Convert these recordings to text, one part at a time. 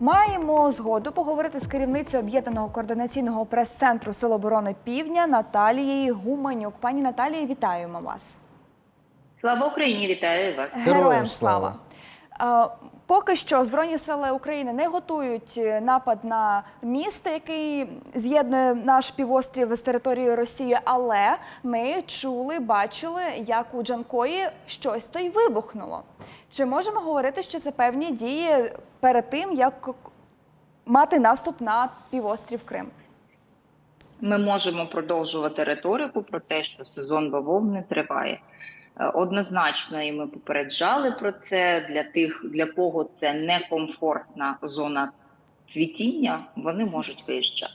Маємо згоду поговорити з керівницею об'єднаного координаційного прес-центру Сил оборони Півдня Наталією Гуманюк. Пані Наталія, вітаємо вас. Слава Україні, вітаю вас. Героям слава. Поки що Збройні сили України не готують е, напад на місто, який з'єднує наш півострів з територією Росії. Але ми чули, бачили, як у Джанкої щось то й вибухнуло. Чи можемо говорити, що це певні дії перед тим, як мати наступ на півострів Крим? Ми можемо продовжувати риторику про те, що сезон бавовни триває. Е, Однозначно, і ми попереджали про це для тих, для кого це некомфортна зона цвітіння, вони можуть виїжджати.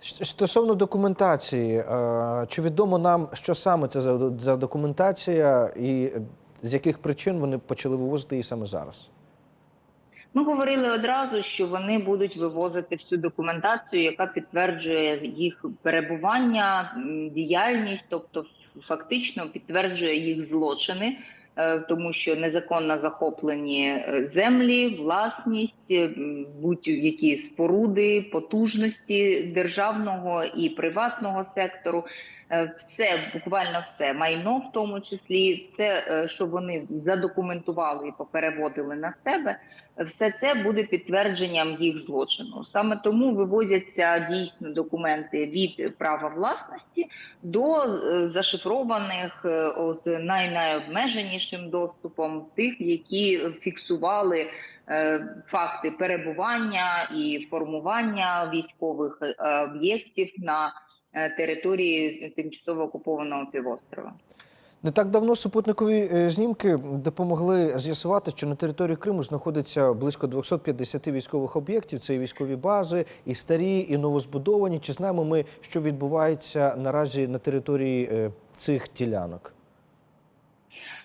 Стосовно документації, е, чи відомо нам, що саме це за документація і з яких причин вони почали вивозити її саме зараз? Ми говорили одразу, що вони будуть вивозити всю документацію, яка підтверджує їх перебування, діяльність, тобто фактично підтверджує їх злочини, тому що незаконно захоплені е, землі, власність, е, будь-які споруди, потужності державного і приватного сектору. Е, Все, буквально все, майно в тому числі, все, е, що вони задокументували і попереводили на себе, все це буде підтвердженням їх злочину. Саме тому вивозяться дійсно документи від права власності до е, зашифрованих е, з най- найобмеженішим доступом тих, які фіксували. е, Факти перебування і формування військових об'єктів на території тимчасово окупованого півострова. Не так давно супутникові е, знімки допомогли з'ясувати, що на території Криму знаходиться близько 250 військових об'єктів. Це і військові бази, і старі, і новозбудовані. Чи знаємо ми, що відбувається наразі на території е, цих ділянок?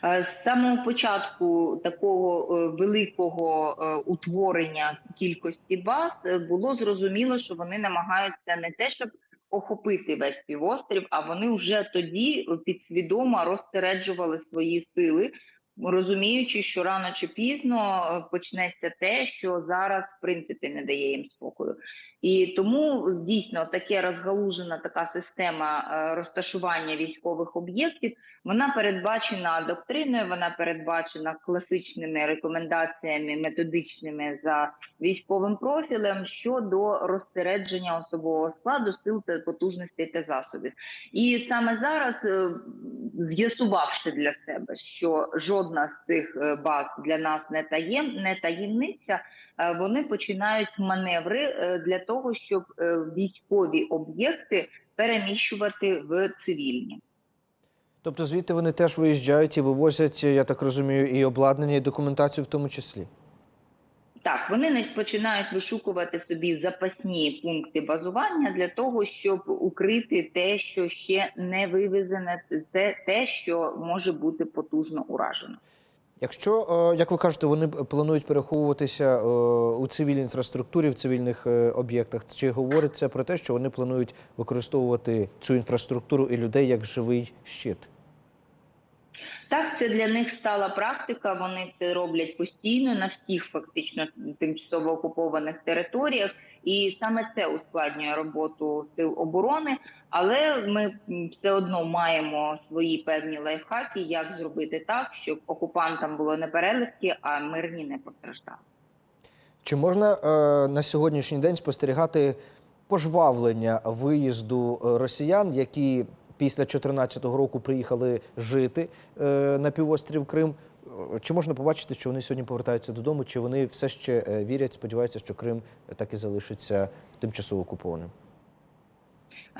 Е, З самого початку такого великого утворення кількості баз було зрозуміло, що вони намагаються не те, щоб охопити весь півострів, а вони вже тоді е, підсвідомо розсереджували свої сили, розуміючи, що рано чи пізно е, почнеться те, що зараз в принципі не дає їм спокою. І тому дійсно таке розгалужена така система е, розташування військових об'єктів. Вона передбачена доктриною, вона передбачена класичними рекомендаціями методичними за військовим профілем щодо розсередження особового складу, сил та потужностей та засобів. І саме зараз, е, з'ясувавши для себе, що жодна з цих е, баз для нас не таєм, не таємниця, е, вони починають маневри е, для того, щоб військові об'єкти переміщувати в цивільні. Тобто звідти вони теж виїжджають і вивозять, я так розумію, і обладнання, і документацію в тому числі. Так, вони починають вишукувати собі запасні пункти базування для того, щоб укрити те, що ще не вивезене, те, те що може бути потужно уражено. Якщо, е, як ви кажете, вони планують переховуватися е, у цивільній інфраструктурі, в цивільних е, об'єктах, чи говорить це про те, що вони планують використовувати цю інфраструктуру і людей як живий щит? Так, це для них стала практика. Вони це роблять постійно на всіх фактично тимчасово окупованих територіях, і саме це ускладнює роботу сил оборони. Але ми все одно маємо свої певні лайфхаки, як зробити так, щоб окупантам було не переливки, а мирні не постраждали. Чи можна е, на сьогоднішній день спостерігати пожвавлення виїзду е, росіян, які після 2014 року приїхали жити е, на півострів Крим? Е, Чи можна побачити, що вони сьогодні повертаються додому, чи вони все ще е, вірять, сподіваються, що Крим так і залишиться тимчасово окупованим?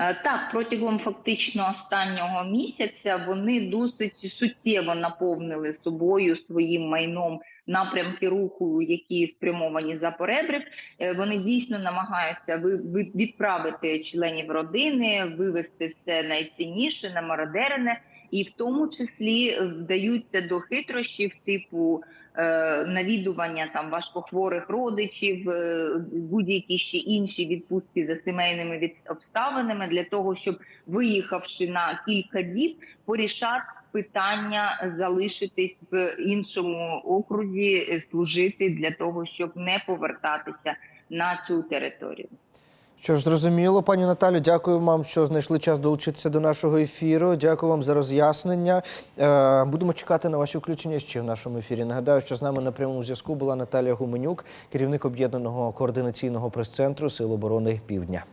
Е, Так, протягом фактично останнього місяця вони досить суттєво наповнили собою своїм майном напрямки руху, які спрямовані за перебрик. Е, Вони дійсно намагаються ви- ви- відправити членів родини, вивести все найцінніше, намародерене. І в тому числі е, вдаються до хитрощів типу е, навідування там важкохворих родичів, е, будь-які ще інші відпустки за сімейними від обставинами для того, щоб виїхавши на кілька діб, порішати питання залишитись в іншому окрузі, е, служити для того, щоб не повертатися на цю територію. Що ж, зрозуміло, пані Наталю, дякую вам, що знайшли час долучитися до нашого ефіру. Дякую вам за роз'яснення. Е, Будемо чекати на ваші включення ще в нашому ефірі. Нагадаю, що з нами на прямому зв'язку була Наталія Гуменюк, керівник об'єднаного координаційного прес-центру Сил оборони Півдня.